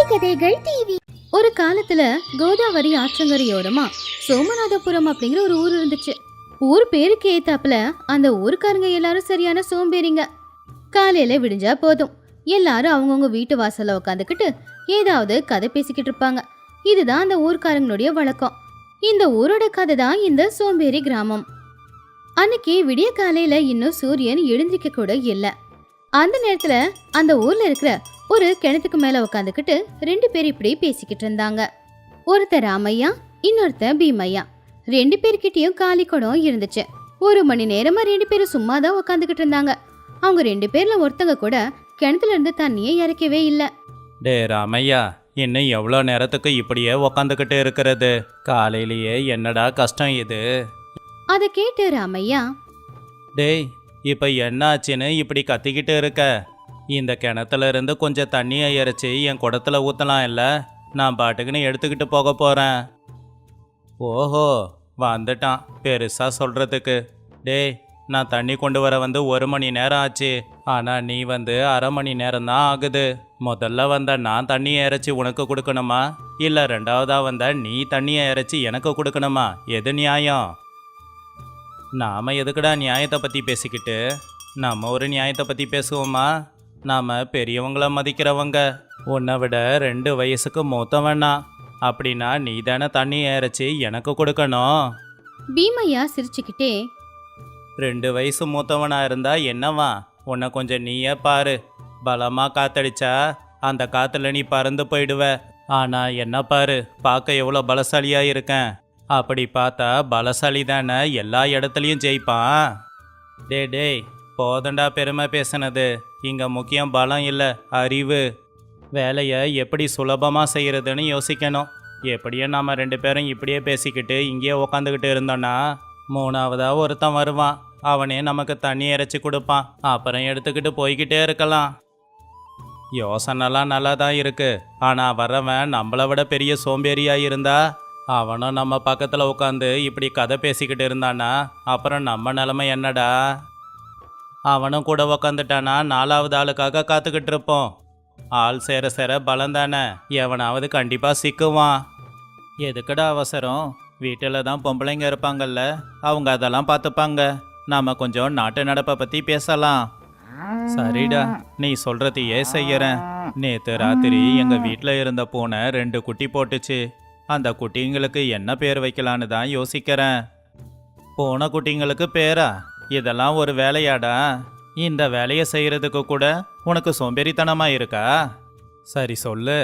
கதை கதைகள் டிவி. ஒரு காலத்துல கோதாவரி ஆற்றங்கரையோரமா சோமநாதபுரம் அப்படிங்கிற ஒரு ஊர் இருந்துச்சு. ஊர் பேருக்கு ஏத்தாப்புல அந்த ஊருக்காரங்க எல்லாரும் சரியான சோம்பேறிங்க. காலையில விடிஞ்சா போதும். எல்லாரும் அவங்கவுங்க வீட்டு வாசல்ல உட்காந்துக்கிட்டு ஏதாவது கதை பேசிக்கிட்டு இருப்பாங்க. இதுதான் அந்த ஊர்க்காரங்களுடைய வழக்கம். இந்த ஊரோட கதை தான் இந்த சோம்பேறி கிராமம். அன்னைக்கு விடிய காலையில இன்னும் சூரியன் எழுந்திருக்க கூட இல்ல. அந்த நேரத்துல அந்த ஊர்ல இருக்கிற ஒரு கிணத்துக்கு மேல உட்காந்துக்கிட்டு ரெண்டு பேர் இப்படி பேசிக்கிட்டு இருந்தாங்க. ஒருத்தர் ராமையா இன்னொருத்தர் பீமையா. ரெண்டு பேர்கிட்டயும் காலி குடம் இருந்துச்சு. ஒரு மணி நேரமா ரெண்டு பேரும் சும்மா தான் உட்காந்துக்கிட்டு இருந்தாங்க. அவங்க ரெண்டு பேர்ல ஒருத்தங்க கூட கிணத்துல இருந்து தண்ணியே இறக்கவே இல்ல. டே ராமையா இன்னும் எவ்வளோ நேரத்துக்கு இப்படியே உக்காந்துக்கிட்டு இருக்கிறது? காலையிலேயே என்னடா கஷ்டம் இது? அதை கேட்டு ராமையா டேய் இப்போ என்ன ஆச்சுன்னு இப்படி கத்திக்கிட்டு இருக்க? இந்த கிணத்துல இருந்து கொஞ்சம் தண்ணியை இறைச்சி என் குடத்துல ஊற்றலாம் இல்லை? நான் பாட்டுக்குன்னு எடுத்துக்கிட்டு போக போகிறேன் ஓஹோ வந்துட்டான். பெருசாக சொல்கிறதுக்கு டேய் நான் தண்ணி கொண்டு வர வந்து ஒரு மணி நேரம் ஆச்சு. ஆனால் நீ வந்து அரை மணி நேரம் தான் ஆகுது. முதல்ல வந்த நான் தண்ணியை இறைச்சி உனக்கு கொடுக்கணுமா? இல்லை ரெண்டாவதாக வந்த நீ தண்ணியை இறைச்சி எனக்கு கொடுக்கணுமா? எது நியாயம்? நாம் எதுக்குடா நியாயத்தை பற்றி பேசிக்கிட்டு? நம்ம ஒரு நியாயத்தை பற்றி பேசுவோமா? நாம பெரியவங்கள மதிக்கிறவங்க. உன்னை விட ரெண்டு வயசுக்கு மூத்தவனா. அப்படின்னா நீ தானே தண்ணி இறைச்சி எனக்கு கொடுக்கணும். பீமையா சிரிச்சுக்கிட்டே ரெண்டு வயசு மூத்தவனா இருந்தா என்னவா? உன்னை கொஞ்சம் நீயே பாரு. பலமா காத்தடிச்சா அந்த காத்துல நீ பறந்து போயிடுவ. ஆனா என்ன பாரு பார்க்க எவ்வளோ பலசாலியா இருக்கேன். அப்படி பார்த்தா பலசாலி தானே எல்லா இடத்துலையும் ஜெயிப்பான். டே டேய் போதண்டா பெருமை பேசுனது. இங்கே முக்கியம் பலம் இல்லை அறிவு. வேலையை எப்படி சுலபமாக செய்கிறதுன்னு யோசிக்கணும். எப்படியோ நாம் ரெண்டு பேரும் இப்படியே பேசிக்கிட்டு இங்கேயே உக்காந்துக்கிட்டு இருந்தோன்னா மூணாவதாக ஒருத்தன் வருவான். அவனே நமக்கு தண்ணி இறைச்சி கொடுப்பான். அப்புறம் எடுத்துக்கிட்டு போய்கிட்டே இருக்கலாம். யோசனைலாம் நல்லா தான் இருக்குது ஆனால் வர்றவன் நம்மளை விட பெரிய சோம்பேறியாக இருந்தா அவனும் நம்ம பக்கத்தில் உட்காந்து இப்படி கதை பேசிக்கிட்டு இருந்தானா அப்புறம் நம்ம நிலமை என்னடா? அவனும் கூட உக்காந்துட்டானா? நாலாவது ஆளுக்காக காத்துக்கிட்டு இருப்போம். ஆள் சேர சேர பலம் தானே. எவனாவது கண்டிப்பாக சிக்குவான். எதுக்குடா அவசரம்? வீட்டில் தான் பொம்பளைங்க இருப்பாங்கல்ல. அவங்க அதெல்லாம் பார்த்துப்பாங்க நாம கொஞ்சம் நாட்டு நடப்பை பற்றி பேசலாம். சரிடா நீ சொல்றதையே செய்யறேன். நேற்று ராத்திரி எங்க வீட்டில் இருந்த பூனை ரெண்டு குட்டி போட்டுச்சு. அந்த குட்டிங்களுக்கு என்ன பேர் வைக்கலான்னு தான் யோசிக்கிறேன். பூனை குட்டிங்களுக்கு பேரா? இதெல்லாம் ஒரு வேலையாடா. இந்த வேலையை செய்கிறதுக்கு கூட உனக்கு சோம்பேறித்தனமாக இருக்கா? சரி சொல்லு.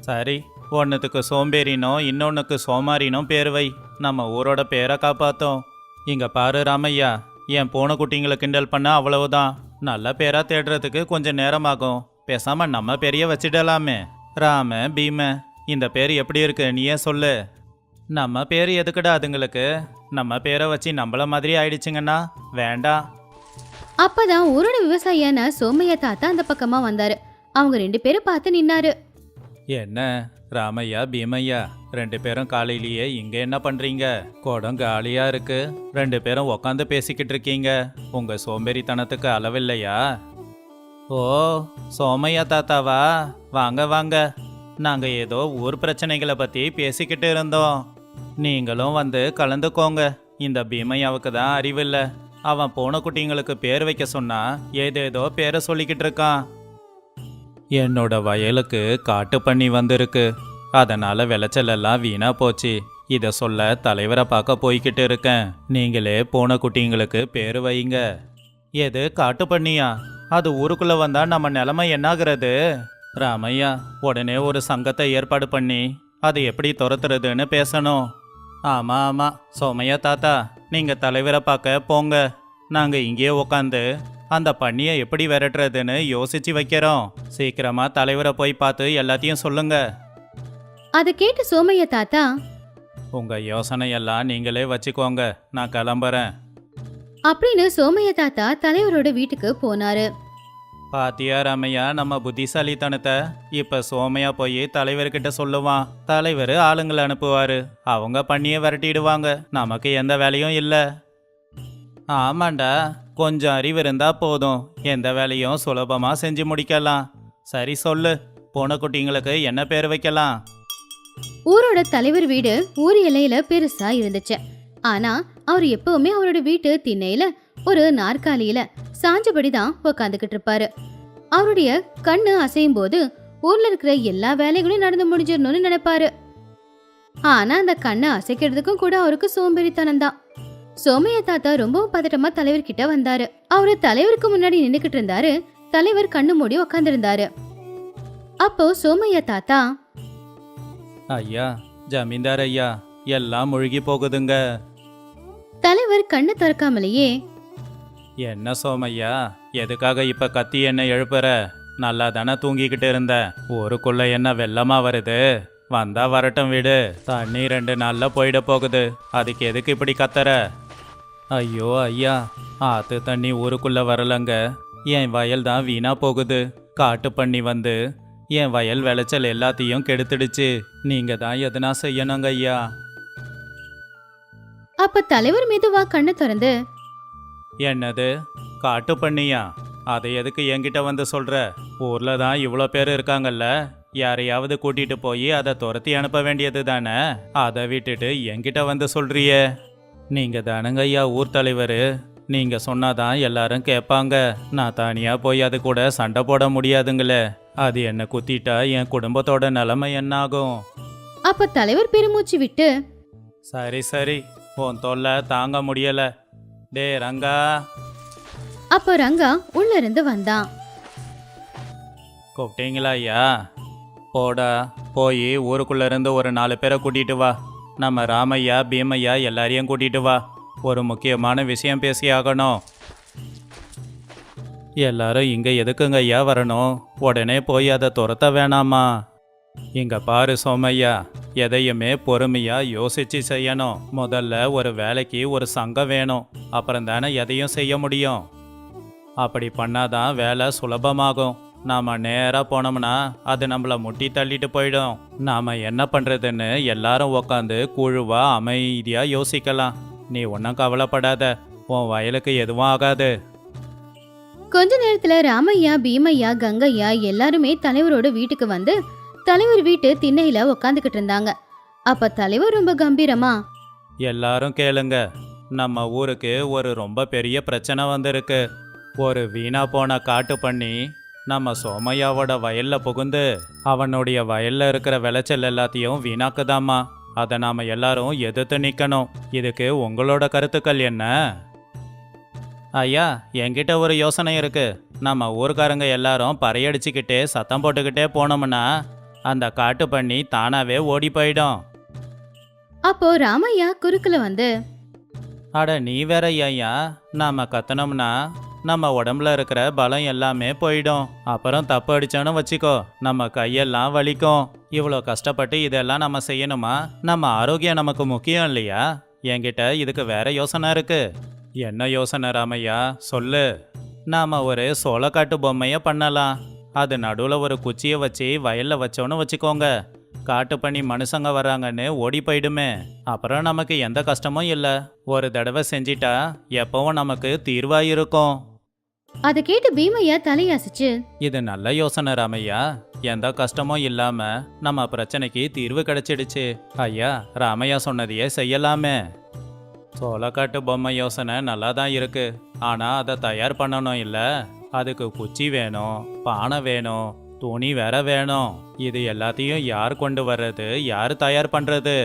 சரி ஒன்றுத்துக்கு சோம்பேறினோ இன்னொன்றுக்கு சோமாரினோ பேர் வை. நம்ம ஊரோட பேரை காப்பாத்தோம். இங்கே பாரு ராமையா என் பூனை குட்டிங்களை கிண்டல் பண்ண அவ்வளவுதான். நல்ல பேரா தேடுறதுக்கு கொஞ்சம் நேரமாகும். பேசாமல் நம்ம பேரையே வச்சிடலாமே. ராம பீம இந்த பேர் எப்படி இருக்கு நீயே சொல்லு. நம்ம பேர் எதுக்குடா அதுங்களுக்கு? நம்ம பேரை வச்சு நம்மள மாதிரி ஆயிடுச்சுங்கன்னா வேண்டாம் அப்பதான் ஊரோட விவசாயியான சோமையா தாத்தா அந்த பக்கமா வந்தாரு. அவங்க ரெண்டு பேரும் பார்த்து நின்னாரு. என்ன? ராமையா பீமையா? ரெண்டு பேரும் காலையிலேயே இங்க என்ன பண்றீங்க? குடம் காலியா இருக்கு. ரெண்டு பேரும் உக்காந்து பேசிக்கிட்டு இருக்கீங்க. உங்க சோம்பேறித்தனத்துக்கு அளவில்லையா? ஓ சோமையா தாத்தாவா? வாங்க வாங்க. நாங்க ஏதோ ஊர் பிரச்சனைகளை பத்தி பேசிக்கிட்டு இருந்தோம். நீங்களும் வந்து கலந்துக்கோங்க. இந்த பீமையாவுக்கு தான் அறிவில்லை. அவன் போன குட்டிங்களுக்கு பேர் வைக்க சொன்னா ஏதேதோ பேரை சொல்லிக்கிட்டு இருக்கான். என்னோட வயலுக்கு காட்டு பண்ணி வந்திருக்கு. அதனால விளைச்சல் எல்லாம் வீணா போச்சு. இதை சொல்ல தலைவரை பார்க்க போய்கிட்டு இருக்கேன். நீங்களே போன குட்டிங்களுக்கு பேர் வைங்க. எது காட்டு பண்ணியா? அது ஊருக்குள்ள வந்தா நம்ம நிலைமை என்னாகிறது? ராமையா உடனே ஒரு சங்கத்தை ஏற்பாடு பண்ணி அதை எப்படி துரத்துறதுன்னு பேசணும். ஆமா ஆமா. சோமையா தாத்தா நீங்க தலைவரை பார்க்க போங்க. நாங்க இங்கேயே உக்காந்து அந்த பண்ணியை எப்படி விரட்டுறதுன்னு யோசிச்சு வைக்கிறோம். சீக்கிரமா தலைவரை போய் பார்த்து எல்லாத்தையும் சொல்லுங்க. அதை கேட்டு சோமையா தாத்தா? உங்க யோசனையெல்லாம் நீங்களே வச்சுக்கோங்க. நான் கிளம்புறேன். அப்படின்னு சோமையா தாத்தா தலைவரோட வீட்டுக்கு போனாரு. பாத்தியா ரமையா நம்ம புத்திசாலித்தனத்தை இப்ப சோமையா போய் தலைவர்கிட்ட சொல்லுவான். தலைவர் ஆளுங்களை அனுப்புவாரு. அவங்க பண்ணியே விரட்டிடுவாங்க. நமக்கு எந்த வேலையும் இல்லை. ஆமாண்டா கொஞ்சம் அறிவு இருந்தா போதும். எந்த வேலையும் சுலபமா செஞ்சு முடிக்கலாம். சரி சொல்லு பூனைக்குட்டிங்களுக்கு என்ன பேர் வைக்கலாம்? ஊரோட தலைவர் வீடு ஊர் எல்லையில பெருசா இருந்துச்சு. ஆனா அவர் எப்பவுமே அவரோட வீட்டு திண்ணையில ஒரு நாற்காலியில சாஞ்சபடி தான் உக்காந்துக்கிட்டு இருப்பாரு. அவருடைய கண்ணு அசையும் போது ஊர்ல இருக்கிற எல்லா வேலைகளும் நடந்து முடிஞ்சிடணும்னு நினைப்பாரு. ஆனா அந்த கண்ணை அசைக்கிறதுக்கும் கூட அவருக்கு சோம்பேறித்தனம் தான். சோமைய தாத்தா ரொம்பவும் பதட்டமா தலைவர்கிட்ட வந்தாரு. அவரு தலைவருக்கு முன்னாடி நின்னுக்கிட்டு இருந்தாரு. தலைவர் கண்ணு மூடி உக்காந்துருந்தாரு. அப்போ சோமையா தாத்தா ஐயா ஜமீன்தார் ஐயா எல்லாம் முழுகி போகுதுங்க. தலைவர் கண்ணு திறக்காமலேயே என்ன சோமையா? எதுக்காக இப்ப கத்தி என்ன எழுப்புற? நல்லா தானே தூங்கிக்கிட்டு இருந்த. ஊருக்குள்ள என்ன வெள்ளமா வருது? வந்தா வரட்டும் விடு. தண்ணி ரெண்டு நாள்ல போயிட போகுது. அதுக்கு எதுக்கு இப்படி கத்துற? ஐயோ ஐயா ஆத்து தண்ணி ஊருக்குள்ள வரலங்க. என் வயல் தான் வீணா போகுது. காட்டு பண்ணி வந்து என் வயல் விளைச்சல் எல்லாத்தையும் கெடுத்துடுச்சு. நீங்க தான் எதுனா செய்யணுங்க ஐயா. அப்ப தலைவர் மெதுவா கண்ணு திறந்து என்னது? காட்டு பண்ணியா? அதை எதுக்கு என்கிட்ட வந்து சொல்ற? ஊர்ல தான் இவ்வளோ பேர் இருக்காங்கல்ல. யாரையாவது கூட்டிட்டு போய் அதை துரத்தி அனுப்ப வேண்டியது தானே? அதை விட்டுட்டு என்கிட்ட வந்து சொல்றியே? நீங்க தானுங்க ஐயா ஊர் தலைவர். நீங்க சொன்னாதான் எல்லாரும் கேட்பாங்க நான் தனியா போய் அது கூட சண்டை போட முடியாதுங்களே. அது என்ன குத்திட்டா என் குடும்பத்தோட நிலைமை என்னாகும்? அப்ப தலைவர் பெருமூச்சு விட்டு சரி சரி. உன் தொல்லை தாங்க முடியல. டே ரங்கா. அப்ப ரங்கா உள்ள இருந்து வந்தான் கூப்பிட்டீங்களா ஐயா? போடா போய் ஊருக்குள்ள இருந்து ஒரு நாலு பேரை கூட்டிட்டு வா. நம்ம ராமையா பீமையா எல்லாரையும் கூட்டிட்டு வா. ஒரு முக்கியமான விஷயம் பேசி ஆகணும். எல்லாரும் இங்க எதுக்குங்க ஐயா வரணும்? உடனே போய் அதை துரத்த வேணாமா? இங்க பாரு சோமையா. எதையுமே பொறுமையா யோசிச்சு செய்யணும். முதல்ல ஒரு வேலைக்கு ஒரு சங்கம் வேணும். அப்புறம் தானே எதையும் செய்ய முடியும். அப்படி பண்ணாதான் வேலை சுலபமாகும். நாம நேரா போனோம்னா அது நம்மள முட்டி தள்ளிட்டு போயிடும். நாம என்ன பண்றதுன்னு எல்லாரும் உக்காந்து குழுவா அமைதியா யோசிக்கலாம். நீ ஒன்றும் கவலைப்படாத. உன் வயலுக்கு எதுவும் ஆகாது. கொஞ்ச நேரத்துல ராமையா பீமையா கங்கையா எல்லாருமே தலைவரோட வீட்டுக்கு வந்து தலைவர் வீட்டு திண்ணையில உக்காந்துக்கிட்டு இருந்தாங்க. அப்ப தலைவர் ரொம்ப கம்பீரமா எல்லாரும் கேளுங்க. நம்ம ஊருக்கு ஒரு ரொம்ப பெரிய பிரச்சனை வந்திருக்கு. ஒரு வீணா போன காட்டு பண்ணி நம்ம சோமையாவோட வயல்ல புகுந்து அவனுடைய வயல்ல இருக்கிற விளைச்சல் எல்லாத்தையும் வீணாக்குதாமா அதை நாம எல்லாரும் எதிர்த்து நிக்கணும். இதுக்கு உங்களோட கருத்துக்கள் என்ன? ஐயா என்கிட்ட ஒரு யோசனை இருக்கு. நம்ம ஊர்க்காரங்க எல்லாரும் பறையடிச்சுக்கிட்டே சத்தம் போட்டுக்கிட்டே போனோம்னா அந்த காட்டு பண்ணி தானாவே ஓடி போயிடும். அப்போ ராமையா குறுக்குல வந்து அட நீ வேற ஐயா நாம கத்தனோம்னா நம்ம உடம்புல இருக்கிற பலம் எல்லாமே போயிடும். அப்புறம் தப்பு அடிச்சோன்னு வச்சுக்கோ நம்ம கையெல்லாம் வலிக்கும். இவ்வளோ கஷ்டப்பட்டு இதெல்லாம் நம்ம செய்யணுமா? நம்ம ஆரோக்கியம் நமக்கு முக்கியம் இல்லையா? என்கிட்ட இதுக்கு வேற யோசனை இருக்கு. என்ன யோசனை ராமையா? சொல்லு. நாம ஒரு சோளக்காட்டு பொம்மைய பண்ணலாம். அது நடுவில் ஒரு குச்சியை வச்சு வயல்ல வச்சோன்னு வச்சுக்கோங்க. காட்டு பண்ணி மனுஷங்க வர்றாங்கன்னு ஓடி போயிடுமே. அப்புறம் நமக்கு எந்த கஷ்டமும் இல்லை. ஒரு தடவை செஞ்சிட்டா எப்பவும் நமக்கு தீர்வா இருக்கும் அதை கேட்டு பீமையா தலையாசிச்சு. இது நல்ல யோசனை ராமையா. எந்த கஷ்டமும் இல்லாம நம்ம பிரச்சனைக்கு தீர்வு கிடைச்சிடுச்சு. ஐயா ராமையா சொன்னதையே செய்யலாமே. சோளக்காட்டு பொம்மை யோசனை நல்லா தான் இருக்கு. ஆனா அதை தயார் பண்ணணும் இல்ல. அதுக்கு குச்சி வேணும் பானை வேணும் துணி வேற வேணும். இது எல்லாத்தையும் யார் கொண்டு வர்றது யார் தயார் பண்ணுறது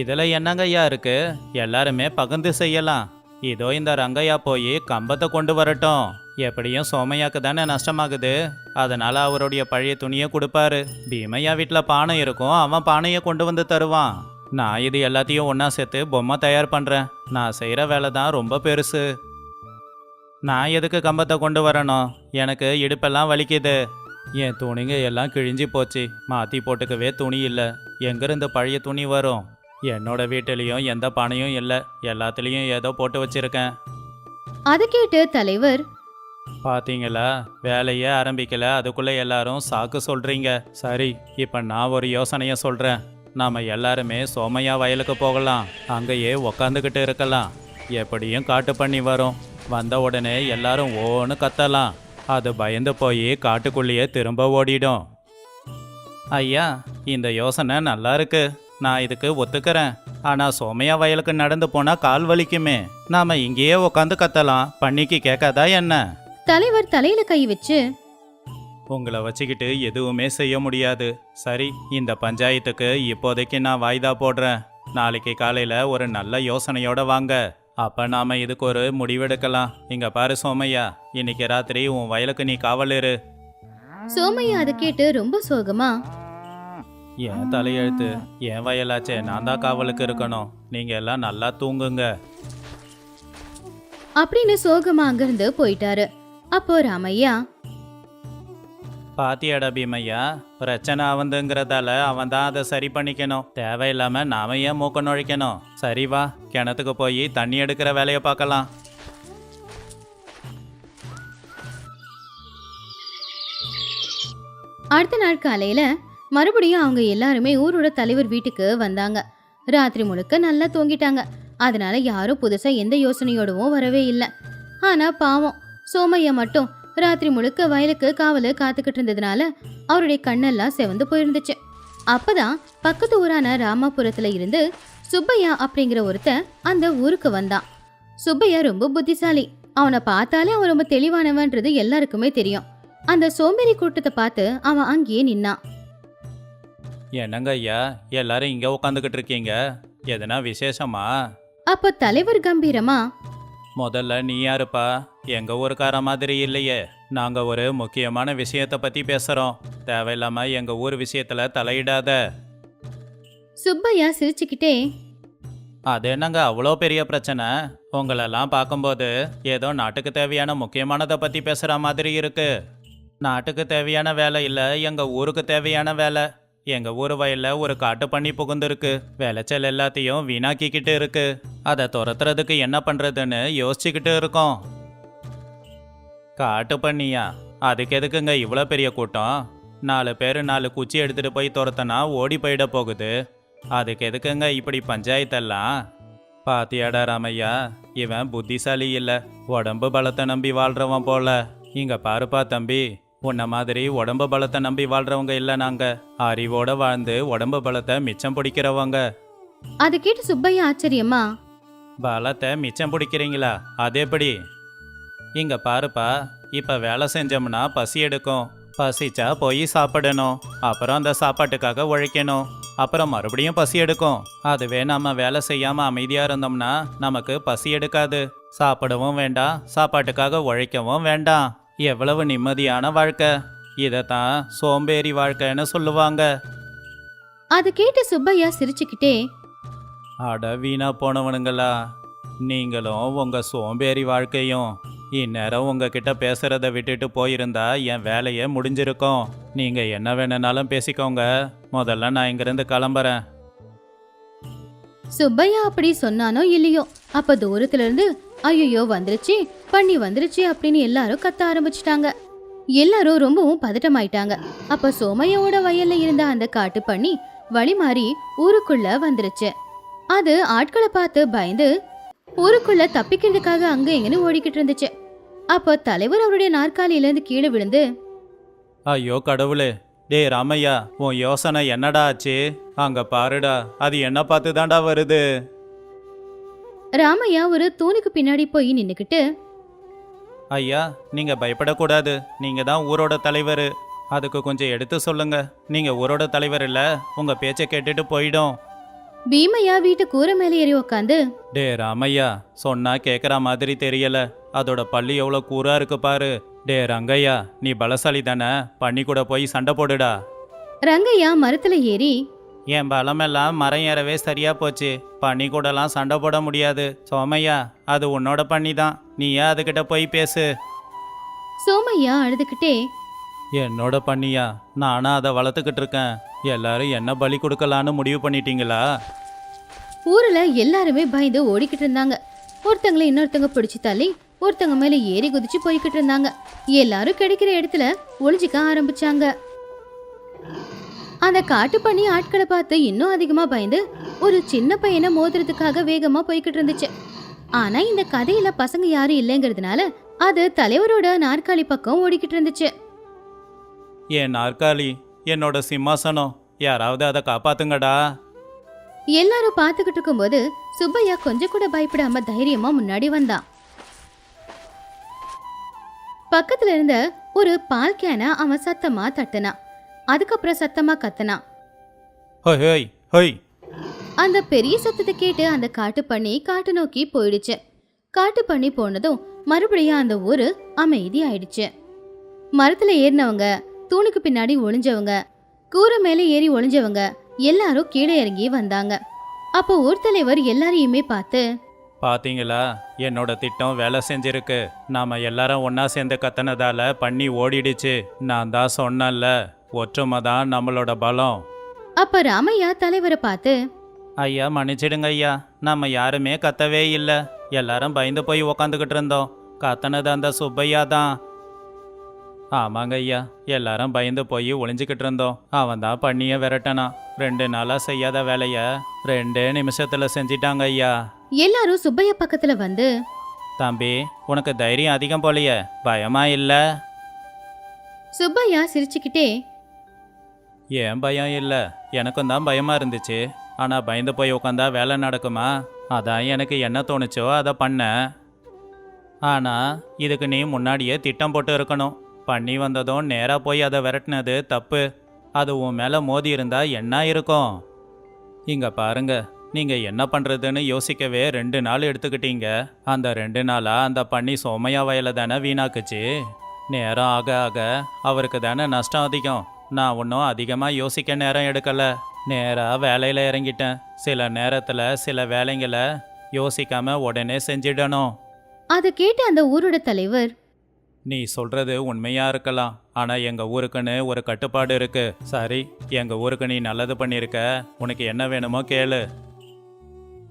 இதில் என்னங்கய்யா இருக்கு? எல்லாருமே பகிர்ந்து செய்யலாம். இதோ இந்த ரங்கையா போய் கம்பத்தை கொண்டு வரட்டும். எப்படியும் சோமையாக்கு தானே நஷ்டமாகுது. அதனால அவருடைய பழைய துணியை கொடுப்பாரு. பீமையா வீட்டில் பானை இருக்கும் அவன் பானையை கொண்டு வந்து தருவான். நான் இது எல்லாத்தையும் ஒன்றா சேர்த்து பொம்மை தயார் பண்ணுறேன் நான் செய்கிற வேலை தான் ரொம்ப பெருசு. நான் எதுக்கு கம்பத்தை கொண்டு வரணும்? எனக்கு இடுப்பெல்லாம் வலிக்குது. என் துணிங்க எல்லாம் கிழிஞ்சி போச்சு. மாற்றி போட்டுக்கவே துணி இல்லை. எங்கேருந்து பழைய துணி வரும்? என்னோட வீட்டிலையும் எந்த பானையும் இல்லை. எல்லாத்துலேயும் ஏதோ போட்டு வச்சிருக்கேன். அதை கேட்டு தலைவர் பாத்தீங்களா? வேலையே ஆரம்பிக்கல. அதுக்குள்ள எல்லாரும் சாக்கு சொல்றீங்க. சரி இப்ப நான் ஒரு யோசனைய சொல்றேன். நாம எல்லாருமே சோமையா வயலுக்கு போகலாம். அங்கேயே உக்காந்துக்கிட்டு இருக்கலாம். எப்படியும் காட்டு பண்ணி வரும். வந்த உடனே எல்லாரும் ஓன்னு கத்தலாம். அது பயந்து போய் காட்டுக்குள்ளேயே திரும்ப ஓடிடும். ஐயா இந்த யோசனை நல்லா இருக்கு. நான் இதுக்கு ஒத்துக்கிறேன். ஆனா சோமையா வயலுக்கு நடந்து போனா கால் வலிக்குமே. நாம இங்கேயே உட்காந்து கத்தலாம். பண்ணிக்கு கேட்காதா என்ன? தலைவர் தலையில கை வச்சு உங்களை வச்சுக்கிட்டு எதுவுமே செய்ய முடியாது. சரி இந்த பஞ்சாயத்துக்கு இப்போதைக்கு நான் வாய்தா போடுறேன். நாளைக்கு காலையில ஒரு நல்ல யோசனையோட வாங்க. அப்ப நாம இதுக்கு ஒரு முடிவெடுக்கலாம். இங்க பாரு சோமையா இன்னைக்கு ராத்திரி உன் வயலுக்கு நீ காவல் இரு சோமையா அதை கேட்டு ரொம்ப சோகமா? என் தலையெழுத்து என் வயலாச்சே நான் தான் காவலுக்கு இருக்கணும். நீங்க எல்லாம் நல்லா தூங்குங்க. அப்படின்னு சோகமா அங்கிருந்து போயிட்டாரு. அப்போ ராமையா பாத்தியாடா பீமையா பிரச்சனை அவந்துங்கிறதால அவன் தான் அதை சரி பண்ணிக்கணும். தேவையில்லாம நாம ஏன் மூக்க நுழைக்கணும்? சரி வா கிணத்துக்கு போய் தண்ணி எடுக்கிற வேலையை பார்க்கலாம். அடுத்த நாள் காலையில மறுபடியும் அவங்க எல்லாருமே ஊரோட தலைவர் வீட்டுக்கு வந்தாங்க. ராத்திரி முழுக்க நல்லா தூங்கிட்டாங்க. அதனால யாரும் புதுசா எந்த யோசனையோடவும் வரவே இல்லை. ஆனா பாவம் சோமையா மட்டும் ராத்திரி முழுக்க வயலுக்கு காவலு காத்துக்கிட்டு இருந்ததுனால அவருடைய கண்ணெல்லாம் செவந்து போயிருந்துச்சு. அப்பதான் பக்கத்து ஊரான ராமாபுரத்துல இருந்து சுப்பையா அப்படிங்கிற ஒருத்தன் அந்த ஊருக்கு வந்தான். சுப்பையா ரொம்ப புத்திசாலி. அவனை பார்த்தாலே அவன் ரொம்ப தெளிவானவன்றது எல்லாருக்குமே தெரியும். அந்த சோம்பேறி கூட்டத்தை பார்த்து அவன் அங்கேயே நின்னான். என்னங்க ஐயா எல்லாரும் இங்க உட்காந்துக்கிட்டு இருக்கீங்க. எதனா விசேஷமா? அப்போ தலைவர் கம்பீரமா முதல்ல நீ யாருப்பா? எங்க ஊருக்கார மாதிரி இல்லையே. நாங்க ஒரு முக்கியமான விஷயத்த பத்தி பேசுறோம். தேவையில்லாம எங்க ஊர் விஷயத்துல தலையிடாத. சுப்பையா சிரிச்சுக்கிட்டே அது என்னங்க அவ்வளோ பெரிய பிரச்சனை? உங்களெல்லாம் பார்க்கும்போது ஏதோ நாட்டுக்கு தேவையான முக்கியமானதை பற்றி பேசுகிற மாதிரி இருக்கு. நாட்டுக்கு தேவையான வேலை இல்லை எங்கள் ஊருக்கு தேவையான வேலை. எங்கள் ஊர் வயலில் ஒரு காட்டு பண்ணி புகுந்திருக்கு. விளைச்சல் எல்லாத்தையும் வீணாக்கிக்கிட்டு இருக்கு. அதை துரத்துறதுக்கு என்ன பண்ணுறதுன்னு யோசிச்சுக்கிட்டு இருக்கோம். காட்டு பண்ணியா? அதுக்கு எதுக்குங்க இவ்வளோ பெரிய கூட்டம்? நாலு பேர் நாலு குச்சி எடுத்துகிட்டு போய் துரத்தனா ஓடி போயிட போகுது. அதுக்கு எதுக்குங்க இப்படி பஞ்சாயத்தெல்லாம்? பாத்தியாடா ராமையா இவன் புத்திசாலி இல்லை. உடம்பு பலத்தை நம்பி வாழ்கிறவன் போல. இங்கே பாருப்பா தம்பி. உன்ன மாதிரி உடம்பு பலத்தை நம்பி வாழ்றவங்க இல்ல நாங்க. அறிவோட வாழ்ந்து உடம்பு பலத்தை மிச்சம் பிடிக்கிறவங்க. அதை கேட்டு சுப்பையா ஆச்சரியமா? பலத்தை மிச்சம் பிடிக்கிறீங்களா? அது எப்படி? இங்க பாருப்பா இப்ப வேலை செஞ்சோம்னா பசி எடுக்கும். பசிச்சா போய் சாப்பிடணும். அப்புறம் அந்த சாப்பாட்டுக்காக உழைக்கணும். அப்புறம் மறுபடியும் பசி எடுக்கும். அதுவே நம்ம வேலை செய்யாம அமைதியா இருந்தோம்னா நமக்கு பசி எடுக்காது. சாப்பிடவும் வேண்டாம் சாப்பாட்டுக்காக உழைக்கவும் வேண்டாம். எவ்வளவு நிம்மதியான வாழ்க்கை. இதைத்தான் சோம்பேறி வாழ்க்கைன்னு சொல்லுவாங்க. அதை கேட்டு சுப்பையா சிரிச்சுக்கிட்டே அட வீணா போனவனுங்களா. நீங்களும் உங்க சோம்பேறி வாழ்க்கையும் இந்நேரம் உங்ககிட்ட பேசுறத விட்டுட்டு போயிருந்தா என் வேலையே முடிஞ்சிருக்கும். நீங்க என்ன வேணும்னாலும் பேசிக்கோங்க. முதல்ல நான் இங்கிருந்து கிளம்புறேன். சுப்பையா அப்படி சொன்னானோ இல்லையோ. அப்ப தூரத்துல இருந்து ஐயோ வந்துருச்சு. பண்ணி வந்துருச்சு அப்படின்னு எல்லாரும் கத்த ஆரம்பிச்சிட்டாங்க. எல்லாரும் ரொம்பவும் பதட்டமாயிட்டாங்க. அப்ப சோமையாவோட வயல்ல இருந்த அந்த காட்டு பண்ணி வழி மாறி ஊருக்குள்ள வந்துருச்சு. அது ஆட்களை பார்த்து பயந்து ஊருக்குள்ள தப்பிக்கிறதுக்காக அங்க எங்கன்னு ஓடிக்கிட்டு இருந்துச்சு. அப்போ தலைவர் அவருடைய நாற்காலியில இருந்து கீழே விழுந்து ஐயோ கடவுளே டேய் ராமையா உன் யோசனை என்னடா ஆச்சு? அங்க பாருடா அது என்ன பார்த்து தான்டா வருது? ராமையா ஒரு தூணுக்கு பின்னாடி போய் நின்னுக்கிட்டு ஐயா நீங்க பயப்படக்கூடாது. நீங்க தான் ஊரோட தலைவர். அதுக்கு கொஞ்சம் எடுத்து சொல்லுங்க. நீங்க ஊரோட தலைவர் இல்ல உங்க பேச்சை கேட்டுட்டு போயிடும். பீமையா வீட்டு கூரை மேலே ஏறி உக்காந்து டே ராமையா சொன்னா கேக்குற மாதிரி தெரியல. அதோட பள்ளி எவ்வளோ கூரா இருக்கு பாரு. டே ரங்கையா நீ பலசாலி தானே? பண்ணி கூட போய் சண்டை போடுடா. ரங்கையா மரத்துல ஏறி என் பலமெல்லாம் மரம் ஏறவே சரியா போச்சு. பண்ணி கூடலாம் சண்டை போட முடியாது. சோமையா அது உன்னோட பண்ணி தான் நீ ஏன் அதுகிட்ட போய் பேசு? சோமையா அழுதுகிட்டே என்னோட பண்ணியா? நானும் அதை வளர்த்துக்கிட்டு இருக்கேன். எல்லாரும் என்ன பலி கொடுக்கலான்னு முடிவு பண்ணிட்டீங்களா? ஊர்ல எல்லாருமே பயந்து ஓடிக்கிட்டு இருந்தாங்க. ஒருத்தங்களை இன்னொருத்தங்க பிடிச்சு தள்ளி ஒருத்தங்க மேல ஏறி குதிச்சு போய்கிட்டு இருந்தாங்க. எல்லாரும் கிடைக்கிற இடத்துல ஒளிஞ்சிக்க ஆரம்பிச்சாங்க. அந்த காட்டு பண்ணி ஆட்களை பார்த்து இன்னும் அதிகமா பயந்து ஒரு சின்ன பையனை மோதுறதுக்காக வேகமா போய்கிட்டு இருந்துச்சு. ஆனா இந்த கதையில பசங்க யாரும் இல்லைங்கிறதுனால அது தலைவரோட நாற்காலி பக்கம் ஓடிக்கிட்டு இருந்துச்சு. என் நாற்காலி? என்னோட சிம்மாசனம். யாராவது அதை காப்பாத்துங்கடா. எல்லாரும் பார்த்துக்கிட்டு இருக்கும்போது சுப்பையா கொஞ்சம் கூட பயப்படாம தைரியமா முன்னாடி வந்தான் பக்கத்துல இருந்த ஒரு பால் கேனை அவன் சத்தமா தட்டினான் அதுக்கப்புறம் சத்தமா கத்துனான் ஹொய் ஹொய் ஹொய். அந்த பெரிய சத்தத்தை கேட்டு அந்த காட்டு பண்ணி காட்டு நோக்கி போயிடுச்சு. காட்டு பண்ணி போனதும் மறுபடியும் அந்த ஊரு அமைதி ஆயிடுச்சு மரத்துல ஏறினவங்க தூணுக்கு பின்னாடி ஒளிஞ்சவங்க கூரை மேலே ஏறி ஒளிஞ்சவங்க எல்லாரும் கீழே இறங்கி வந்தாங்க. அப்போ ஊர் தலைவர் எல்லாரையுமே பார்த்து பாத்தீங்களா? என்னோட திட்டம் வேலை செஞ்சிருக்கு. நாம எல்லாரும் ஒண்ணா சேர்ந்து கத்தனதால பண்ணி ஓடிடுச்சு. நான் தான் சொன்னேன்ல ஒற்றுமை தான் நம்மளோட பலம். அப்ப ராமையா தலைவரை பார்த்து ஐயா மன்னிச்சிடுங்க ஐயா. நம்ம யாருமே கத்தவே இல்லை. எல்லாரும் பயந்து போய் உக்காந்துக்கிட்டு இருந்தோம். கத்தனது அந்த சுப்பையா தான். ஆமாங்க ஐயா எல்லாரும் பயந்து போய் ஒளிஞ்சுக்கிட்டு இருந்தோம். அவன் தான் பண்ணிய விரட்டனான் ரெண்டு நாளா செய்யாத வேலைய ரெண்டே நிமிஷத்துல செஞ்சிட்டாங்க ஐயா. எல்லாரும் சுப்பையா பக்கத்துல வந்து தம்பி உனக்கு தைரியம் அதிகம் போலையே. பயமா இல்லை? சுப்பையா சிரிச்சுக்கிட்டே ஏன் பயம் இல்லை? எனக்கும் தான் பயமா இருந்துச்சு. ஆனால் பயந்து போய் உட்காந்தா வேலை நடக்குமா? அதான் எனக்கு என்ன தோணுச்சோ அதை பண்ணேன் ஆனால் இதுக்கு நீ முன்னாடியே திட்டம் போட்டு இருக்கணும். பண்ணி வந்ததும் நேராக போய் அதை விரட்டினது தப்பு. அது உன் மேலே மோதி இருந்தா என்ன இருக்கும்? இங்கே பாருங்க நீங்கள் என்ன பண்ணுறதுன்னு யோசிக்கவே ரெண்டு நாள் எடுத்துக்கிட்டீங்க. அந்த ரெண்டு நாளாக அந்த பண்ணி சோமையா வயலை தானே வீணாக்குச்சு? நேரம் ஆக ஆக அவருக்கு தானே நஷ்டம் அதிகம். நான் ஒன்றும் அதிகமாக யோசிக்க நேரம் எடுக்கலை. நேராக வேலையில் இறங்கிட்டேன். சில நேரத்தில் சில வேலைங்களை யோசிக்காம உடனே செஞ்சிடணும். அதை கேட்டு அந்த ஊரோட தலைவர் நீ சொல்றது உண்மையா இருக்கலாம். ஆனா எங்க ஊருக்குன்னு ஒரு கட்டுப்பாடு இருக்கு. சரி எங்க ஊருக்கு நீ நல்லது பண்ணிருக்க. உனக்கு என்ன வேணுமோ கேளு.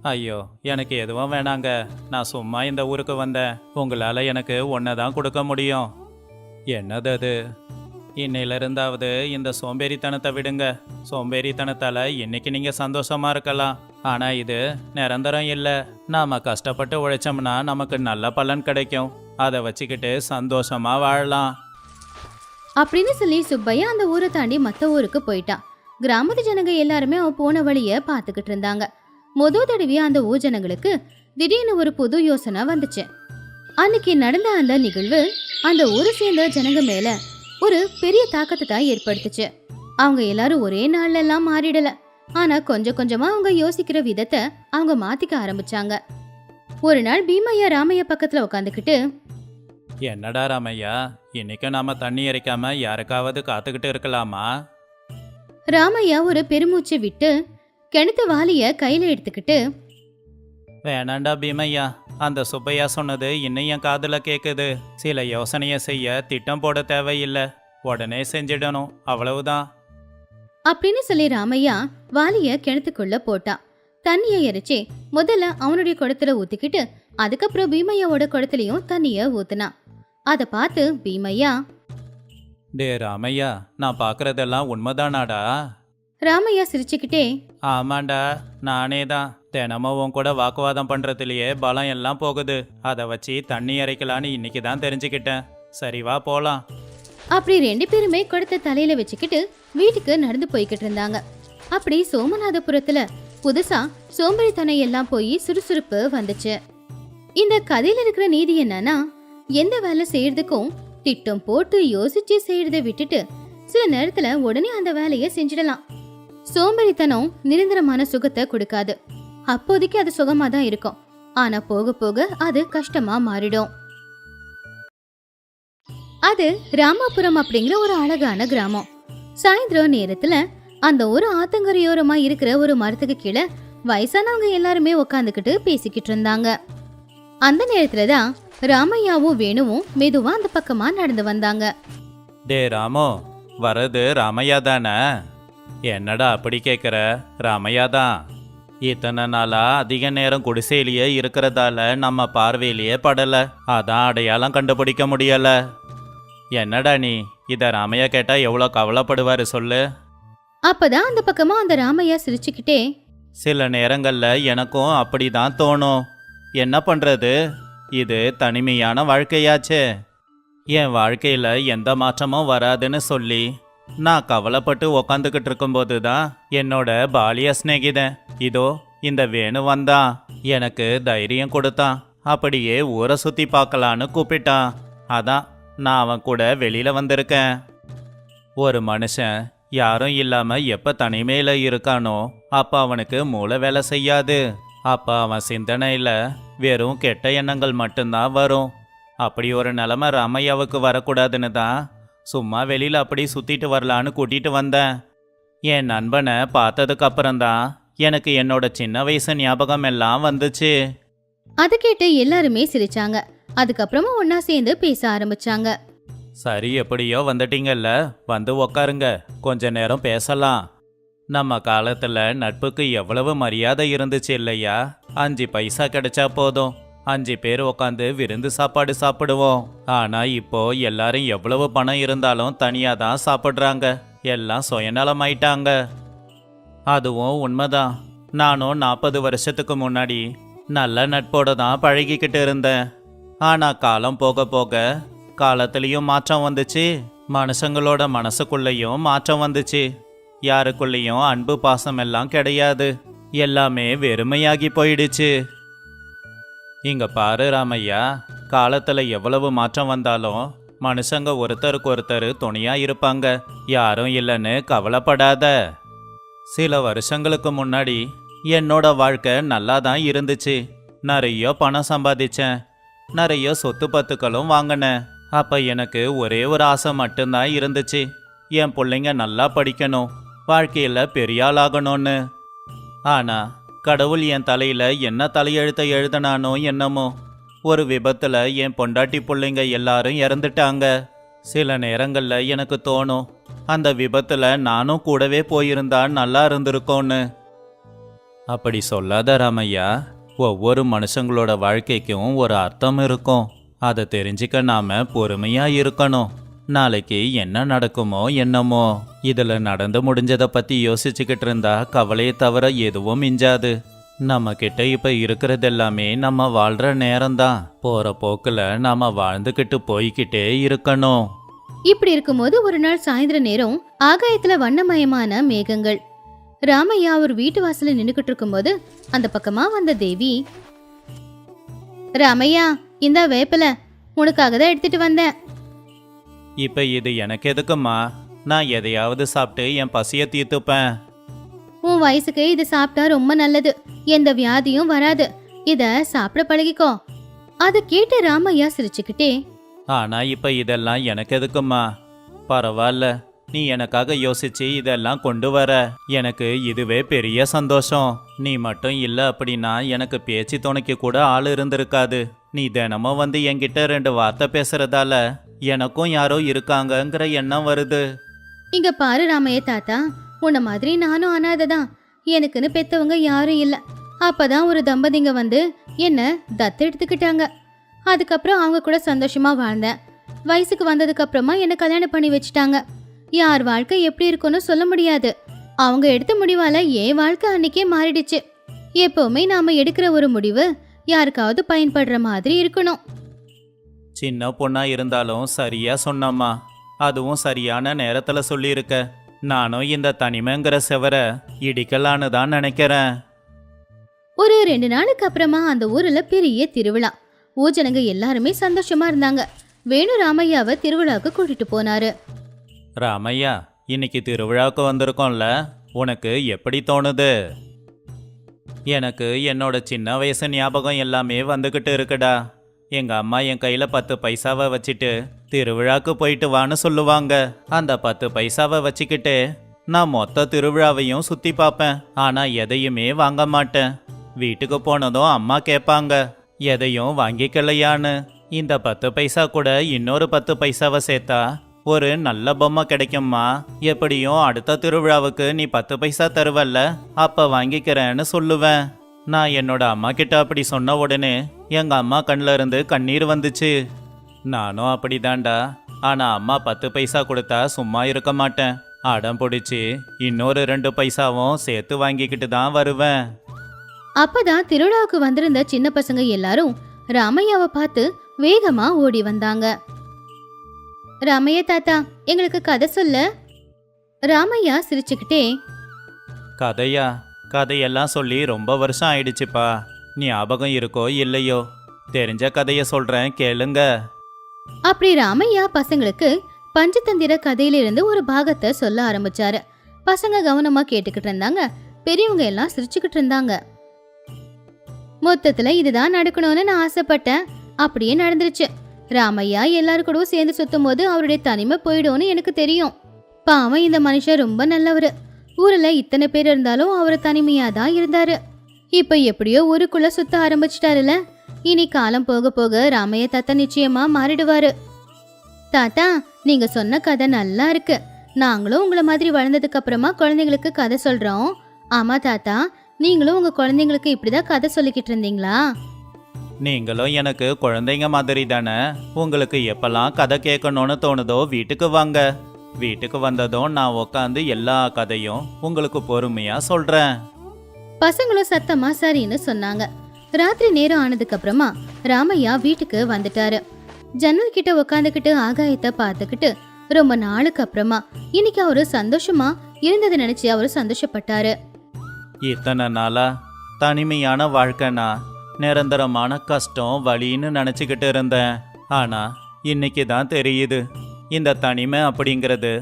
ஐயோ எனக்கு எதுவும் வேணாங்க. நான் சும்மா இந்த ஊருக்கு வந்தேன். உங்களால எனக்கு ஒன்றை தான் கொடுக்க முடியும். என்னது அது? இன்னையில இருந்தாவது இந்த சோம்பேறித்தனத்தை விடுங்க. சோம்பேறித்தனத்தால் இன்னைக்கு நீங்கள் சந்தோஷமாக இருக்கலாம். ஆனால் இது நிரந்தரம் இல்லை. நாம் கஷ்டப்பட்டு உழைச்சோம்னா நமக்கு நல்ல பலன் கிடைக்கும். அதை வச்சுக்கிட்டு சந்தோஷமா வாழலாம். அப்படின்னு சொல்லி சுப்பையா அந்த ஊரை தாண்டி மற்ற ஊருக்கு போயிட்டான் கிராமத்து ஜனங்க எல்லாருமே அவன் போன வழியை பார்த்துக்கிட்டு இருந்தாங்க. முத தடவையா அந்த ஊர் ஜனங்களுக்கு திடீர்னு ஒரு புது யோசனை வந்துச்சு. அன்னைக்கு நடந்த அந்த நிகழ்வு அந்த ஊரை சேர்ந்த ஜனங்க மேல ஒரு பெரிய தாக்கத்தை தான் ஏற்படுத்துச்சு. அவங்க எல்லாரும் ஒரே நாள்ல எல்லாம் மாறிடல. ஆனா கொஞ்சம் கொஞ்சமா அவங்க யோசிக்கிற விதத்தை அவங்க மாத்திக்க ஆரம்பிச்சாங்க. ஒரு நாள் பீமையா ராமையா பக்கத்துல உட்காந்துக்கிட்டு என்னடா ராமையா இன்னைக்கும் நாம தண்ணி இறைக்காம யாருக்காவது காத்துக்கிட்டு இருக்கலாமா? ராமையா ஒரு பெருமூச்சு விட்டு கிணத்து வாளிய கையில எடுத்துக்கிட்டு வேணாண்டா பீமையா அந்த சுப்பையா சொன்னது இன்னும் என் காதுல கேக்குது. சில யோசனையை செய்ய திட்டம் போட தேவையில்லை. உடனே செஞ்சிடணும். அவ்வளவுதான். அப்படின்னு சொல்லி ராமையா வாளிய கிணத்துக்குள்ள போட்டான் தண்ணிய எரிச்சு முதல்ல அவனுடைய குடத்துல ஊத்திக்கிட்டு அதுக்கப்புறம் பீமையாவோட குடத்துலயும் தண்ணிய ஊத்துனான் அத பார்த்து பீமையா டே ராமையா நான் பார்க்கறதெல்லாம் உண்மைதானாடா? ராமையா சிரிச்சுக்கிட்டே ஆமாண்டா நானே தான் தினமும் உன் கூட வாக்குவாதம் பண்றதுலயே பலம் எல்லாம் போகுது. அதை வச்சு தண்ணி இறைக்கலான்னு இன்னைக்கு தான் தெரிஞ்சுக்கிட்டேன். சரி வா போலாம். அப்படி ரெண்டு பேருமே குடத்தை தலையில வச்சுக்கிட்டு வீட்டுக்கு நடந்து போய்கிட்டு இருந்தாங்க. அப்படி சோமநாதபுரத்துல புதுசா சோம்பேறித்தனம் எல்லாம் போய் சுறுசுறுப்பு வந்துச்சு. இந்த கதையில இருக்கிற நீதி என்னன்னா எந்த வேலை செய்யறதுக்கும் திட்டம் போட்டு யோசிச்சு செய்யறதை விட்டுட்டு சில நேரத்துல உடனே அந்த வேலையை செஞ்சிடலாம். சோம்பேறித்தனம் நிரந்தரமான சுகத்தை கொடுக்காது. அப்போதைக்கு அது சுகமா தான் இருக்கும். ஆனா போக போக அது கஷ்டமா மாறிடும். அது ராமாபுரம் அப்படிங்கிற ஒரு அழகான கிராமம். சாயந்தரம் நேரத்துல அந்த ஒரு ஆத்தங்கரையோரமா இருக்கிற ஒரு மரத்துக்கு கீழே வயசானவங்க எல்லாருமே உக்காந்துக்கிட்டு பேசிக்கிட்டு இருந்தாங்க. அந்த நேரத்துல தான் ராமையாவும் வேணுவும் மெதுவா அந்த பக்கமா நடந்து வந்தாங்க. டே ராமோ வரது ராமையா தானே? என்னடா அப்படி கேட்குற ராமையா தான். இத்தனை நாளா அதிக நேரம் குடிசையிலேயே இருக்கிறதால நம்ம பார்வையிலேயே படலை. அதான் அடையாளம் கண்டுபிடிக்க முடியல. என்னடா நீ? இதை ராமையா கேட்டா எவ்வளோ கவலைப்படுவாரு சொல்லு. அப்பதான் அந்த பக்கமா அந்த ராமையா சிரிச்சுக்கிட்டே சில நேரங்களில் எனக்கும் அப்படி தான் தோணும். என்ன பண்ணுறது இது தனிமையான வாழ்க்கையாச்சே. என் வாழ்க்கையில எந்த மாற்றமும் வராதுன்னு சொல்லி நான் கவலைப்பட்டு உக்காந்துக்கிட்டு இருக்கும்போது தான் என்னோட பாலிய சிநேகிதன். இதோ இந்த வேணு வந்தான். எனக்கு தைரியம் கொடுத்தான். அப்படியே ஊரை சுத்தி பார்க்கலான்னு கூப்பிட்டான். அதான் நான் அவன் கூட வெளியில வந்திருக்கேன். ஒரு மனுஷன் யாரும் இல்லாம எப்ப தனிமையில இருக்கானோ அப்ப அவனுக்கு மூளை வேலை செய்யாது. அப்ப அவன் சிந்தனையில வெறும் கெட்ட எண்ணங்கள் மட்டும்தான் வரும். அப்படி ஒரு நிலைமை ராமையாவுக்கு வரக்கூடாதுன்னு தான் சும்மா வெளியில அப்படி சுத்திட்டு வரலான்னு கூட்டிட்டு வந்தேன். என் நண்பனை பார்த்ததுக்கு அப்புறம்தான் எனக்கு என்னோட சின்ன வயசு ஞாபகம் எல்லாம் வந்துச்சு. அதை கேட்டு எல்லாருமே சிரிச்சாங்க. அதுக்கப்புறமா ஒன்னா சேர்ந்து பேச ஆரம்பிச்சாங்க. சரி எப்படியோ வந்துட்டீங்கல்ல. வந்து உக்காருங்க. கொஞ்ச நேரம் பேசலாம். நம்ம காலத்துல நட்புக்கு எவ்வளவு மரியாதை இருந்துச்சு இல்லையா? அஞ்சு பைசா கிடைச்சா போதும். அஞ்சு பேர் உக்காந்து விருந்து சாப்பாடு சாப்பிடுவோம். ஆனா இப்போ எல்லாரும் எவ்வளவு பணம் இருந்தாலும் தனியா தான் சாப்பிடுறாங்க. எல்லாம் சுயநலமாயிட்டாங்க. அதுவும் உண்மைதான். நானும் நாற்பது வருஷத்துக்கு முன்னாடி நல்ல நட்போட தான் பழகிக்கிட்டு இருந்தேன். ஆனா காலம் போக போக காலத்துலேயும் மாற்றம் வந்துச்சு. மனுஷங்களோட மனசுக்குள்ளேயும் மாற்றம் வந்துச்சு. யாருக்குள்ளேயும் அன்பு பாசம் எல்லாம் கிடையாது. எல்லாமே வெறுமையாகி போயிடுச்சு. இங்க பாரு ராமையா காலத்துல எவ்வளவு மாற்றம் வந்தாலும் மனுஷங்க ஒருத்தருக்கு ஒருத்தர் துணையா இருப்பாங்க. யாரும் இல்லைன்னு கவலைப்படாத. சில வருஷங்களுக்கு முன்னாடி என்னோட வாழ்க்கை நல்லா தான் இருந்துச்சு. நிறைய பணம் சம்பாதிச்சேன். நிறைய சொத்து பத்துக்களும் வாங்கினேன். அப்ப எனக்கு ஒரே ஒரு ஆசை மட்டும்தான் இருந்துச்சு. என் பிள்ளைங்க நல்லா படிக்கணும். வாழ்க்கையில் பெரிய ஆளாகணும்னு. கடவுள் என் தலையில் என்ன தலையெழுத்த எழுதினானோ என்னமோ. ஒரு விபத்தில் என் பொண்டாட்டி பிள்ளைங்க எல்லாரும் இறந்துட்டாங்க. சில நேரங்களில் எனக்கு தோணும் அந்த விபத்தில் நானும் கூடவே போயிருந்தா நல்லா இருந்திருக்கோன்னு அப்படி சொல்லாத ராமையா ஒவ்வொரு மனுஷங்களோட வாழ்க்கைக்கும் ஒரு அர்த்தம் இருக்கும். அதை தெரிஞ்சுக்க நாம பொறுமையா இருக்கணும். நாளைக்கு என்ன நடக்குமோ என்னமோ. இதில் நடந்து முடிஞ்சதை பற்றி யோசிச்சுக்கிட்டு இருந்தா கவலையை தவிர எதுவும் மிஞ்சாது. நம்ம கிட்ட இப்ப இருக்கிறது எல்லாமே நம்ம வாழ்கிற நேரம்தான். போகிற போக்கில் நாம வாழ்ந்துக்கிட்டு போய்கிட்டே இருக்கணும். இப்படி இருக்கும்போது ஒரு நாள் சாயந்தர நேரம் ஆகாயத்துல வண்ணமயமான மேகங்கள். ராமையா அவர் வீட்டு வாசல்ல நின்னுக்கிட்டு இருக்கும்போது அந்த பக்கமா வந்த தேவி ராமையா இந்த வேப்பில. உனக்காக தான் எடுத்துட்டு வந்தேன். இப்ப இது எனக்கு எதுக்குமா நான் எதையாவது சாப்பிட்டு என் பசியை தீர்த்துப்பேன். உன் வயசுக்கு இது சாப்பிட்டா ரொம்ப நல்லது. எந்த வியாதியும் வராது. இத சாப்பிட பழகிக்கோ. அதை கேட்டு ராமையா சிரிச்சுக்கிட்டே. ஆனா இப்ப இதெல்லாம் எனக்கு எதுக்குமா பரவாயில்ல நீ எனக்காக யோசிச்சு இதெல்லாம் கொண்டு வர. எனக்கு இதுவே பெரிய சந்தோஷம். நீ மட்டும் இல்ல அப்படின்னா எனக்கு பேச்சு துணைக்கு கூட ஆள் இருந்திருக்காது. நீ தினமும் வந்து என்கிட்ட ரெண்டு வார்த்தை பேசுறதால எனக்கும் யாரோ இருக்காங்கங்கிற எண்ணம் வருது. இங்க பாரு ராமைய தாத்தா உன்ன மாதிரி நானும் அனாதை தான் எனக்குன்னு பெத்தவங்க யாரும் இல்ல. அப்பதான் ஒரு தம்பதிங்க வந்து என்ன தத்து எடுத்துக்கிட்டாங்க. அதுக்கப்புறம் அவங்க கூட சந்தோஷமா வாழ்ந்தேன். வயசுக்கு வந்ததுக்கு அப்புறமா என்ன கல்யாணம் பண்ணி வச்சுட்டாங்க. யார் வாழ்க்கை எப்படி இருக்கும்னு சொல்ல முடியாது. அவங்க எடுத்த முடிவால என் வாழ்க்கை அன்னைக்கே மாறிடுச்சு. எப்பவுமே நாம எடுக்கிற ஒரு முடிவு யாருக்காவது பயன்படுற மாதிரி இருக்கணும். சின்ன பொண்ணா இருந்தாலும் சரியா சொன்னம்மா. அதுவும் சரியான நேரத்துல சொல்லியிருக்க. நானும் இந்த தனிமைங்கிற செவர இடிக்கலான்னு தான் நினைக்கிறேன். ஒரு ரெண்டு நாளுக்கு அப்புறமா அந்த ஊர்ல பெரிய திருவிழா. ஊஜனங்க எல்லாருமே சந்தோஷமா இருந்தாங்க. வேணு ராமையாவை திருவிழாவுக்கு கூட்டிட்டு போனாரு. ராமையா இன்னைக்கு திருவிழாவுக்கு வந்திருக்கோம்ல. உனக்கு எப்படி தோணுது? எனக்கு என்னோட சின்ன வயசு ஞாபகம் எல்லாமே வந்துக்கிட்டு இருக்குடா. எங்கள் அம்மா என் கையில் பத்து பைசாவை வச்சுட்டு திருவிழாக்கு போயிட்டு வான்னு சொல்லுவாங்க. அந்த பத்து பைசாவை வச்சுக்கிட்டு நான் மொத்த திருவிழாவையும் சுற்றி பார்ப்பேன். ஆனால் எதையுமே வாங்க மாட்டேன். வீட்டுக்கு போனதும் அம்மா கேட்பாங்க எதையும் வாங்கிக்கலையான்னு. இந்த பத்து பைசா கூட இன்னொரு பத்து பைசாவை சேர்த்தா ஒரு நல்ல பொம்மை கிடைக்கும்மா. எப்படியும் அடுத்த திருவிழாவுக்கு நீ பத்து பைசா தருவல்ல. அப்போ வாங்கிக்கிறேன்னு சொல்லுவேன். நான் என்னோட அம்மா கிட்ட அப்படி சொன்ன உடனே எங்க அம்மா கண்ணில் இருந்து கண்ணீர் வந்துச்சு. நானும் அப்படிதான்டா. ஆனா அம்மா பத்து பைசா கொடுத்தா சும்மா இருக்க மாட்டேன். அடம் பிடிச்சி இன்னொரு ரெண்டு பைசாவும் சேர்த்து வாங்கிக்கிட்டு தான் வருவேன். அப்பதான் திருவிழாவுக்கு வந்திருந்த சின்ன பசங்க எல்லாரும் ராமையாவை பார்த்து வேகமா ஓடி வந்தாங்க. ராமையா தாத்தா எங்களுக்கு கதை சொல்ல. ராமையா சிரிச்சுக்கிட்டே கதையா? கதையெல்லாம் சொல்லி ரொம்ப வருஷம் ஆயிடுச்சுப்பா. ஞாபகம் இருக்கோ இல்லையோ? தெரிஞ்ச கதைய சொல்றேன் கேளுங்க. அப்படி ராமையா பசங்களுக்கு பஞ்சதந்திர கதையிலிருந்து ஒரு பாகத்தை சொல்ல ஆரம்பிச்சாரு. பசங்க கவனமா கேட்டுக்கிட்டு இருந்தாங்க. பெரியவங்க எல்லாம் சிரிச்சுக்கிட்டு இருந்தாங்க. மொத்தத்துல இதுதான் நடக்கணும்னு நான் ஆசைப்பட்டேன். அப்படியே நடந்துருச்சு. ராமையா எல்லாரு கூடவும் சேர்ந்து சுத்தும் போது அவருடைய தனிமை போயிடும்னு எனக்கு தெரியும். பாவம் இந்த மனுஷன் ரொம்ப நல்லவர். ஊர்ல இத்தனை பேர் இருந்தாலும் அவர் தனிமையா தான் இருந்தாரு. இப்ப எப்படியோ ஊருக்குள்ள சுத்த ஆரம்பிச்சிட்டாருல. இனி காலம் போக போக ராமைய தாத்தா நிச்சயமா மாறிடுவாரு. தாத்தா நீங்க சொன்ன கதை நல்லா இருக்கு. நாங்களும் உங்களை மாதிரி வளர்ந்ததுக்கு அப்புறமா குழந்தைங்களுக்கு கதை சொல்றோம். ஆமா தாத்தா நீங்களும் உங்க குழந்தைங்களுக்கு இப்படிதான் கதை சொல்லிக்கிட்டு இருந்தீங்களா? நீங்களும் எனக்கு குழந்தைங்க மாதிரி தானே. உங்களுக்கு எப்பெல்லாம் கதை கேட்கணும்னு தோணுதோ வீட்டுக்கு வாங்க. வீட்டுக்கு வந்ததும் நான் உக்காந்து எல்லா கதையும் உங்களுக்கு பொறுமையா சொல்றேன். பசங்களும் சத்தமா சரின்னு சொன்னாங்க. ராத்திரி நேரம் ஆனதுக்கு அப்புறமா ராமையா வீட்டுக்கு வந்துட்டாரு. ஜன்னல் கிட்ட உக்காந்துக்கிட்டு ஆகாயத்தை பார்த்துக்கிட்டு ரொம்ப நாளுக்கு அப்புறமா இன்னைக்கு அவரு சந்தோஷமா இருந்ததை நினைச்சு அவரு சந்தோஷப்பட்டாரு. இத்தனை நாளா தனிமையான வாழ்க்கைனா நிரந்தரமான கஷ்டம் வழின்னு நினச்சிக்கிட்டு இருந்தேன். ஆனா இன்னைக்கு தான் தெரியுது. இந்த தனிமை அப்படிங்கிறது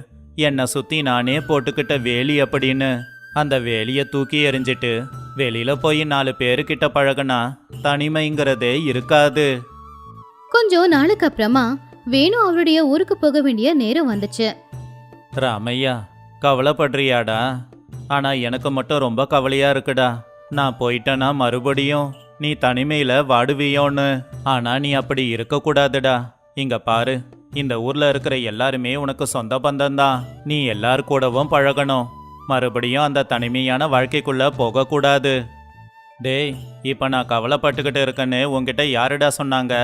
என்னை சுத்தி நானே போட்டுக்கிட்ட வேலி அப்படின்னு. அந்த வேலியை தூக்கி எறிஞ்சிட்டு வெளியில போய் நாலு பேருக்கிட்ட பழகுனா தனிமைங்கிறதே இருக்காது. கொஞ்சம் நாளுக்கு அப்புறமா வேணு அவருடைய ஊருக்கு போக வேண்டிய நேரம் வந்துச்சு. ராமையா கவலைப்படுறியாடா? ஆனா எனக்கு மட்டும் ரொம்ப கவலையா இருக்குடா. நான் போயிட்டேன்னா மறுபடியும்? நீ தனிமையில வாடுவியோன்னு. ஆனா நீ அப்படி இருக்கக்கூடாதுடா. இங்க பாரு இந்த ஊர்ல இருக்கிற எல்லாருமே உனக்கு சொந்த பந்தம்தான். நீ எல்லார் கூடவும் பழகணும். மறுபடியும் அந்த தனிமையான வாழ்க்கைக்குள்ளே போகக்கூடாது. டேய் இப்போ நான் கவலைப்பட்டுக்கிட்டு இருக்கேன்னு உங்ககிட்ட யாருடா சொன்னாங்க?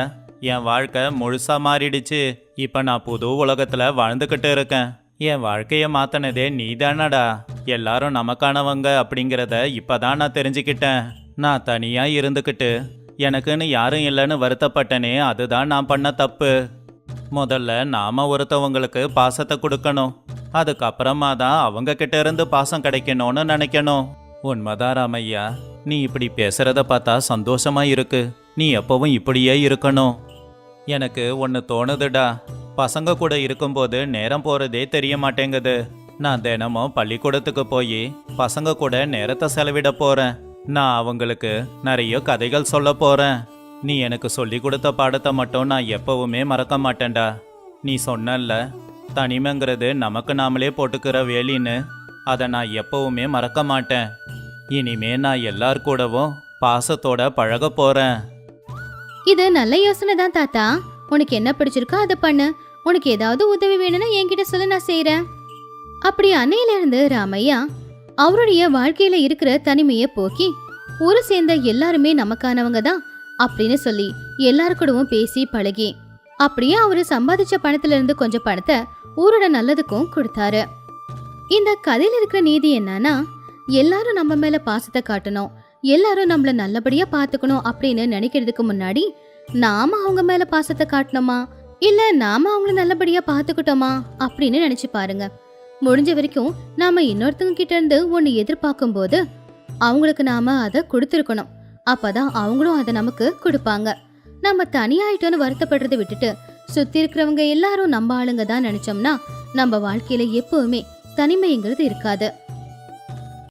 என் வாழ்க்கை முழுசாக மாறிடுச்சு. இப்போ நான் புது உலகத்தில் வாழ்ந்துக்கிட்டு இருக்கேன். என் வாழ்க்கையை மாற்றினதே நீ தானடா எல்லாரும் நமக்கானவங்க அப்படிங்கிறத இப்போ தான் நான் தெரிஞ்சுக்கிட்டேன். நான் தனியாக இருந்துக்கிட்டு எனக்குன்னு யாரும் இல்லைன்னு வருத்தப்பட்டனே அதுதான் நான் பண்ண தப்பு. முதல்ல நாம ஒருத்தவங்களுக்கு பாசத்தை கொடுக்கணும். அதுக்கப்புறமா தான் அவங்க கிட்ட இருந்து பாசம் கிடைக்கணும்னு நினைக்கணும். உண்மைதான் ராமையா. நீ இப்படி பேசுறத பார்த்தா சந்தோஷமா இருக்கு. நீ எப்பவும் இப்படியே இருக்கணும். எனக்கு ஒன்று தோணுதுடா. பசங்க கூட இருக்கும்போது நேரம் போறதே தெரிய மாட்டேங்குது. நான் தினமும் பள்ளிக்கூடத்துக்கு போய் பசங்க கூட நேரத்தை செலவிட போறேன். நான் அவங்களுக்கு நிறைய கதைகள் சொல்ல போறேன். நீ எனக்கு சொல்லி கொடுத்த பாடத்தை மட்டும் நான் எப்பவுமே மறக்க மாட்டேன்டா. நீ சொன்னல்ல தனிமைங்கிறது நமக்கு நாமளே போட்டுக்கிற வேலின்னு. அதை நான் எப்பவுமே மறக்க மாட்டேன். இனிமே நான் எல்லார் கூடவும் பாசத்தோட பழக போறேன். இது நல்ல யோசனை தான் தாத்தா. உனக்கு என்ன பிடிச்சிருக்கோ அதை பண்ணு. உனக்கு ஏதாவது உதவி வேணும்னா என்கிட்ட சொல்ல நான் செய்யறேன் அப்படி அன்னையில இருந்து ராமையா அவருடைய வாழ்க்கையில இருக்கிற தனிமையை போக்கி ஊரை சேர்ந்த எல்லாருமே நமக்கானவங்க தான். அப்படின்னு சொல்லி எல்லாரு கூடவும் பேசி பழகி. அப்படியே அவரு சம்பாதிச்ச பணத்துல இருந்து கொஞ்சம் பணத்தை ஊரோட நல்லதுக்கும் கொடுத்தாரு. இந்த கதையில இருக்கிற நீதி என்னன்னா எல்லாரும் நம்ம மேல பாசத்தை காட்டணும். எல்லாரும் நம்மள நல்லபடியா பாத்துக்கணும் அப்படின்னு நினைக்கிறதுக்கு முன்னாடி நாம அவங்க மேல பாசத்தை காட்டணுமா? இல்ல நாம அவங்கள நல்லபடியா பாத்துக்கிட்டோமா? அப்படின்னு நினைச்சு பாருங்க. முடிஞ்ச வரைக்கும் நாம இன்னொருத்தவங்க கிட்ட இருந்து ஒன்னு எதிர்பார்க்கும் போது அவங்களுக்கு நாம அதை கொடுத்துருக்கணும். அப்பதான் அவங்களும் அதை நமக்கு கொடுப்பாங்க. நம்ம தனியாயிட்டோன்னு வருத்தப்படுறதை விட்டுட்டு சுத்தி இருக்கிறவங்க எல்லாரும் நம்ம ஆளுங்க தான் நினைச்சோம்னா நம்ம வாழ்க்கையில எப்பவுமே தனிமைங்கிறது இருக்காது.